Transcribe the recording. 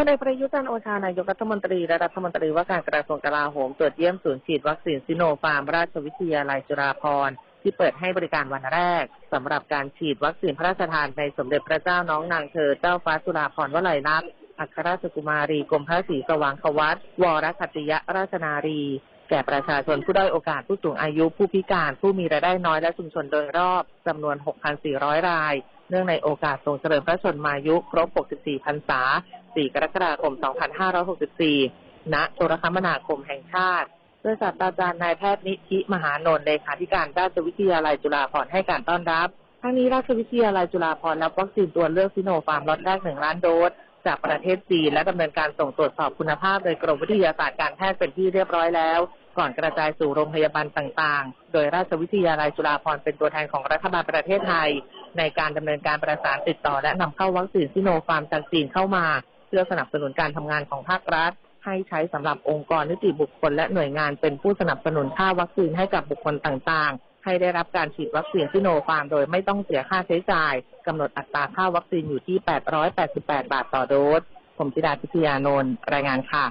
พลเอกประยุทธ์จันโอชานายกรัฐมนตรีและรัฐมนตรีว่าการกระทรวงกลาโหมตรวจเยี่ยมศูนย์ฉีดวัคซีนซิโนฟาร์มราชวิทยาลัยจุฬาภรณ์ที่เปิดให้บริการวันแรกสำหรับการฉีดวัคซีนพระราชทานในสมเด็จพระเจ้าน้องนางเธอเจ้าฟ้าจุฬาภรณ์วลัยลักษณ์อัครราชกุมารีกรมพระศรีสว่างควัตวรคัตติยราชนารี แก่ประชาชนผู้ด้อยโอกาสผู้สูงอายุผู้พิการผู้มีรายได้น้อยและชุมชนโดยรอบจำนวน 6,400 ราย เนื่องในโอกาสทรงเฉลิมพระชนมายุครบ 64 พรรษา 4 กรกฎาคม 2564 ณ โทรคมนาคมแห่งชาติโดยศาสตราจารย์นายแพทย์นิธิมหานนท์เลขาธิการราชวิทยาลัยจุฬาภรณ์ให้การต้อนรับ ทั้งนี้ราชวิทยาลัยจุฬาภรณ์รับวัคซีนตัวเลือกซิโนฟาร์มล็อตแรก 1 ล้านโดส จากประเทศจีนและดำเนินการส่งตรวจสอบคุณภาพ โดยกรมวิทยาศาสตร์การแพทย์เป็นที่เรียบร้อยแล้ว ก่อนกระจายสู่โรงพยาบาลต่างๆ โดยราชวิทยาลัยจุฬาภรณ์เป็นตัวแทนของรัฐบาลประเทศไทย ในการดำเนินการประสานติดต่อและนำเข้าวัคซีนซิโนฟาร์มจากจีนเข้ามา เพื่อสนับสนุนการทำงานของภาครัฐ ให้ใช้สำหรับองค์กรนิติบุคคลและหน่วยงานเป็นผู้สนับสนุนค่าวัคซีนให้กับบุคคลต่างๆ ให้ได้รับการฉีดวัคซีนซิโนฟาร์มโดยไม่ต้องเสียค่าใช้จ่ายกำหนดอัตราค่าวัคซีนอยู่ที่ 888 บาทต่อโดสผมจิดาพิทยานนท์รายงานค่ะ